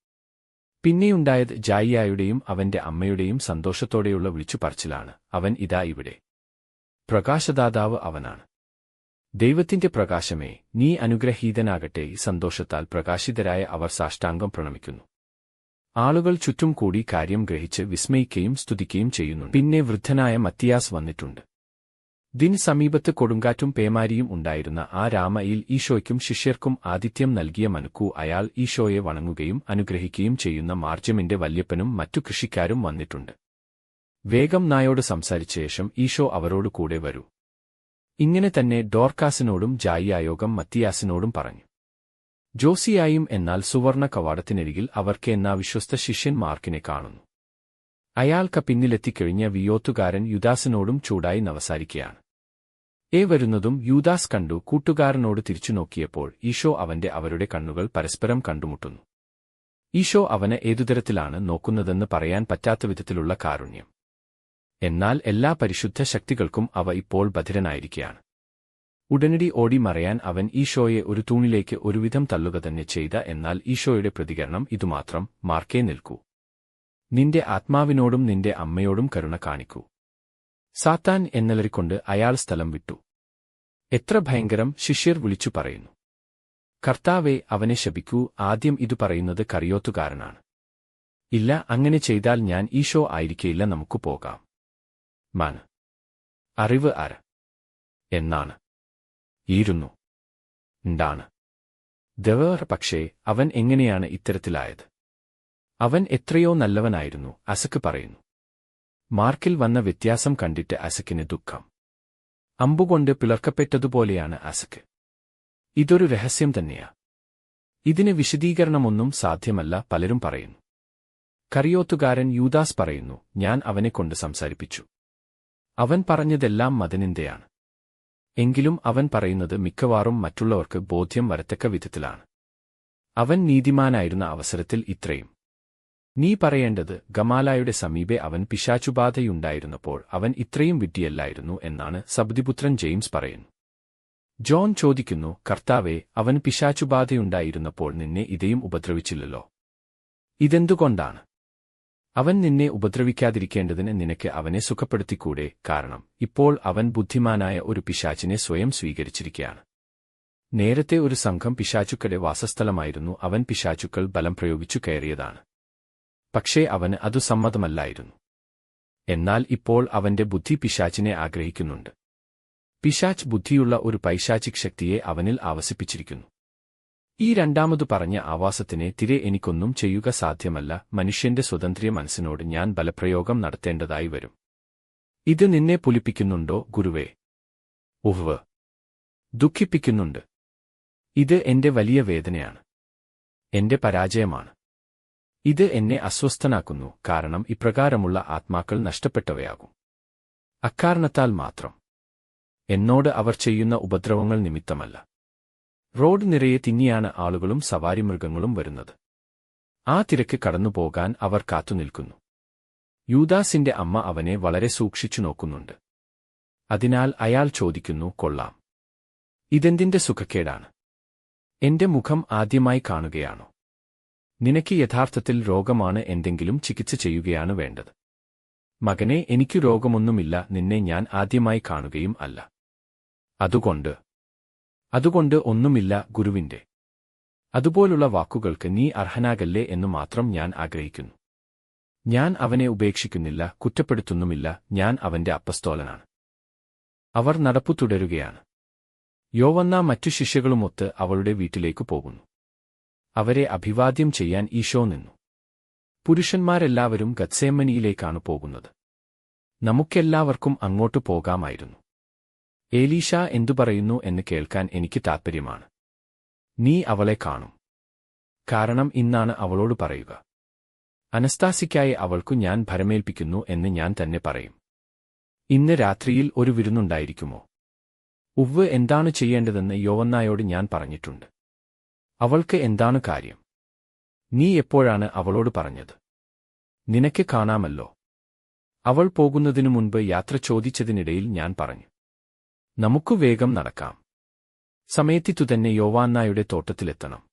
പിന്നെയുണ്ടായത് ജായിയായുടെയും അവന്റെ അമ്മയുടെയും സന്തോഷത്തോടെയുള്ള വിളിച്ചുപറച്ചിലാണ്. അവൻ ഇതാ ഇവിടെ. പ്രകാശദാതാവ് അവനാണ്. ദൈവത്തിന്റെ പ്രകാശമേ നീ അനുഗ്രഹീതനാകട്ടെ ഈ സന്തോഷത്താൽ പ്രകാശിതരായ അവർ സാഷ്ടാംഗം പ്രണമിക്കുന്നു. ആളുകൾ ചുറ്റും കൂടി കാര്യം ഗ്രഹിച്ച് വിസ്മയിക്കുകയും സ്തുതിക്കുകയും ചെയ്യുന്നു പിന്നെ വൃദ്ധനായ മത്തിയാസ് വന്നിട്ടുണ്ട്. ദിൻ സമീപത്ത് കൊടുങ്കാറ്റും പേമാരിയും ഉണ്ടായിരുന്ന ആ രാമയിൽ ഈശോയ്ക്കും ശിഷ്യർക്കും ആതിഥ്യം നൽകിയ മനുക്കു അയാൾ ഈശോയെ വണങ്ങുകയും അനുഗ്രഹിക്കുകയും ചെയ്യുന്ന മാർജ്യമിന്റെ വല്യപ്പനും മറ്റു കൃഷിക്കാരും വന്നിട്ടുണ്ട്. വേഗം നായോട് സംസാരിച്ച ശേഷം ഈശോ അവരോട് കൂടെ വരൂ. ഇങ്ങനെ തന്നെ ഡോർക്കാസിനോടും ജായിയായോഗം മത്തിയാസിനോടും പറഞ്ഞു. ജോസിയായും എന്നാൽ സുവർണ കവാടത്തിനരികിൽ അവർക്ക് എന്നാ വിശ്വസ്ത ശിഷ്യൻ മാർക്കിനെ കാണുന്നു. അയാൾക്ക് പിന്നിലെത്തിക്കഴിഞ്ഞ വിയോത്തുകാരൻ യുദാസിനോടും ചൂടായി നവസാരിക്കുകയാണ്. ഏ വരുന്നതും യൂദാസ് കണ്ടു കൂട്ടുകാരനോട് തിരിച്ചു നോക്കിയപ്പോൾ ഈശോ അവന്റെ അവരുടെ കണ്ണുകൾ പരസ്പരം കണ്ടുമുട്ടുന്നു. ഈശോ അവനെ ഏതുതരത്തിലാണ് നോക്കുന്നതെന്ന് പറയാൻ പറ്റാത്ത വിധത്തിലുള്ള കാരുണ്യം. എന്നാൽ എല്ലാ പരിശുദ്ധ ശക്തികൾക്കും അവ ഇപ്പോൾ ബധിരനായിരിക്കുകയാണ് ഉടനടി ഓടി മറയാൻ അവൻ ഈശോയെ ഒരു തൂണിലേക്ക് ഒരുവിധം തള്ളുക തന്നെ ചെയ്ത എന്നാൽ ഈശോയുടെ പ്രതികരണം ഇതുമാത്രം മാർക്കേ നിൽക്കൂ. നിന്റെ ആത്മാവിനോടും നിന്റെ അമ്മയോടും കരുണ കാണിക്കൂ. സാത്താൻ എന്നലരിക്കൊണ്ട് അയാൾ സ്ഥലം വിട്ടു. എത്ര ഭയങ്കരം ശിഷ്യർ വിളിച്ചു പറയുന്നു. കർത്താവെ അവനെ ശപിക്കൂ ആദ്യം ഇതു പറയുന്നത് കറിയോത്തുകാരനാണ്. ഇല്ല അങ്ങനെ ചെയ്താൽ ഞാൻ ഈശോ ആയിരിക്കയില്ല നമുക്ക് പോകാം. മാന് അറിവ് അര എന്നാണ്. ഈരുന്നു ഉണ്ടാണ് ദവേർ പക്ഷേ അവൻ എങ്ങനെയാണ് ഇത്തരത്തിലായത്? അവൻ എത്രയോ നല്ലവനായിരുന്നു അസക്ക് പറയുന്നു. മാർക്കിൽ വന്ന വ്യത്യാസം കണ്ടിട്ട് അസക്കിന് ദുഃഖം. അമ്പുകൊണ്ട് പിളർക്കപ്പെട്ടതുപോലെയാണ് അസക്ക്. ഇതൊരു രഹസ്യം തന്നെയാ. ഇതിന് വിശദീകരണമൊന്നും സാധ്യമല്ല പലരും പറയുന്നു. കറിയോത്തുകാരൻ യൂദാസ് പറയുന്നു ഞാൻ അവനെക്കൊണ്ട് സംസാരിപ്പിച്ചു. അവൻ പറഞ്ഞതെല്ലാം മതനിന്ദയാണ്. എങ്കിലും അവൻ പറയുന്നത് മിക്കവാറും മറ്റുള്ളവർക്ക് ബോധ്യം വരത്തക്ക വിധത്തിലാണ്. അവൻ നീതിമാനായിരുന്ന അവസരത്തിൽ ഇത്രയും. നീ പറയേണ്ടത് ഗമാലായുടെ സമീപെ അവൻ പിശാചുബാധയുണ്ടായിരുന്നപ്പോൾ അവൻ ഇത്രയും വിഡ്ഢിയല്ലായിരുന്നു എന്നാണ് സബ്ദിപുത്രൻ ജെയിംസ് പറയുന്നു. ജോൺ ചോദിക്കുന്നു കർത്താവെ അവൻ പിശാചുബാധയുണ്ടായിരുന്നപ്പോൾ നിന്നെ ഇതയും ഉപദ്രവിച്ചില്ലല്ലോ? ഇതെന്തുകൊണ്ടാണ്? അവൻ നിന്നെ ഉപദ്രവിക്കാതിരിക്കേണ്ടതിന് നിനക്ക് അവനെ സുഖപ്പെടുത്തിക്കൂടെ? കാരണം ഇപ്പോൾ അവൻ ബുദ്ധിമാനായ ഒരു പിശാച്ചിനെ സ്വയം സ്വീകരിച്ചിരിക്കുകയാണ് നേരത്തെ ഒരു സംഘം പിശാചുക്കളുടെ വാസസ്ഥലമായിരുന്നു അവൻ പിശാചുക്കൾ ബലം പ്രയോഗിച്ചു കയറിയതാണ്. പക്ഷേ അവന് അതു സമ്മതമല്ലായിരുന്നു. എന്നാൽ ഇപ്പോൾ അവന്റെ ബുദ്ധി പിശാച്ചിനെ ആഗ്രഹിക്കുന്നുണ്ട്. പിശാച്ച് ബുദ്ധിയുള്ള ഒരു പൈശാചിക് ശക്തിയെ അവനിൽ ആവസിപ്പിച്ചിരിക്കുന്നു. ഈ രണ്ടാമതു പറഞ്ഞ ആവാസത്തിനെ തിരെ എനിക്കൊന്നും ചെയ്യുക സാധ്യമല്ല മനുഷ്യന്റെ സ്വതന്ത്ര്യ മനസ്സിനോട് ഞാൻ ബലപ്രയോഗം നടത്തേണ്ടതായി വരും. ഇത് നിന്നെ പുലിപ്പിക്കുന്നുണ്ടോ ഗുരുവേ? ഉഹ്വ്. ദുഃഖിപ്പിക്കുന്നുണ്ട്. ഇത് എന്റെ വലിയ വേദനയാണ്. എന്റെ പരാജയമാണ്. ഇത് എന്നെ അസ്വസ്ഥനാക്കുന്നു കാരണം ഇപ്രകാരമുള്ള ആത്മാക്കൾ നഷ്ടപ്പെട്ടവയാകും. അക്കാരണത്താൽ മാത്രം. എന്നോട് അവർ ചെയ്യുന്ന ഉപദ്രവങ്ങൾ നിമിത്തമല്ല. റോഡ് നിറയെ തിന്നിയാണ് ആളുകളും സവാരി മൃഗങ്ങളും വരുന്നത്. ആ തിരക്ക് കടന്നുപോകാൻ അവർ കാത്തുനിൽക്കുന്നു യൂദാസിന്റെ അമ്മ അവനെ വളരെ സൂക്ഷിച്ചു നോക്കുന്നുണ്ട്. അതിനാൽ അയാൾ ചോദിക്കുന്നു കൊള്ളാം. ഇതെന്തിന്റെ സുഖക്കേടാണ്? എന്റെ മുഖം ആദ്യമായി കാണുകയാണോ? നിനക്ക് യഥാർത്ഥത്തിൽ രോഗമാണ് എന്തെങ്കിലും ചികിത്സ ചെയ്യുകയാണ് വേണ്ടത്. മകനെ എനിക്കു രോഗമൊന്നുമില്ല നിന്നെ ഞാൻ ആദ്യമായി കാണുകയും അല്ല. അതുകൊണ്ട് അതുകൊണ്ട് ഒന്നുമില്ല ഗുരുവിന്റെ അതുപോലുള്ള വാക്കുകൾക്ക് നീ അർഹനാകല്ലേ എന്നു മാത്രം ഞാൻ ആഗ്രഹിക്കുന്നു. ഞാൻ അവനെ ഉപേക്ഷിക്കുന്നില്ല കുറ്റപ്പെടുത്തുന്നുമില്ല ഞാൻ അവന്റെ അപ്പസ്തോലനാണ്. അവർ നടപ്പു തുടരുകയാണ്. യോവന്ന മറ്റു ശിഷ്യകളുമൊത്ത് അവളുടെ വീട്ടിലേക്കു പോകുന്നു. അവരെ അഭിവാദ്യം ചെയ്യാൻ ഈശോ നിന്നു. പുരുഷന്മാരെല്ലാവരും ഗത്സേമനിയിലേക്കാണ് പോകുന്നത്. നമുക്കെല്ലാവർക്കും അങ്ങോട്ട് പോകാമായിരുന്നു. ഏലീഷ എന്തു പറയുന്നു എന്ന് കേൾക്കാൻ എനിക്ക് താൽപ്പര്യമാണ് നീ അവളെ കാണും. കാരണം ഇന്നാണ് അവളോട് പറയുക. അനസ്താസിക്കായി അവൾക്കു ഞാൻ ഭരമേൽപ്പിക്കുന്നു എന്ന് ഞാൻ തന്നെ പറയും. ഇന്ന് രാത്രിയിൽ ഒരു വിരുന്നുണ്ടായിരിക്കുമോ? ഉവ്വ് എന്താണ് ചെയ്യേണ്ടതെന്ന് യോവന്നായോട് ഞാൻ പറഞ്ഞിട്ടുണ്ട്. അവൾക്ക് എന്താണ് കാര്യം? നീ എപ്പോഴാണ് അവളോട് പറഞ്ഞത്? നിനക്ക് കാണാമല്ലോ. അവൾ പോകുന്നതിനു മുൻപ് യാത്ര ചോദിച്ചതിനിടയിൽ ഞാൻ പറഞ്ഞു. നമുക്കു വേഗം നടക്കാം. സമയത്തിത്തു തന്നെ യോവാന്നായുടെ തോട്ടത്തിലെത്തണം.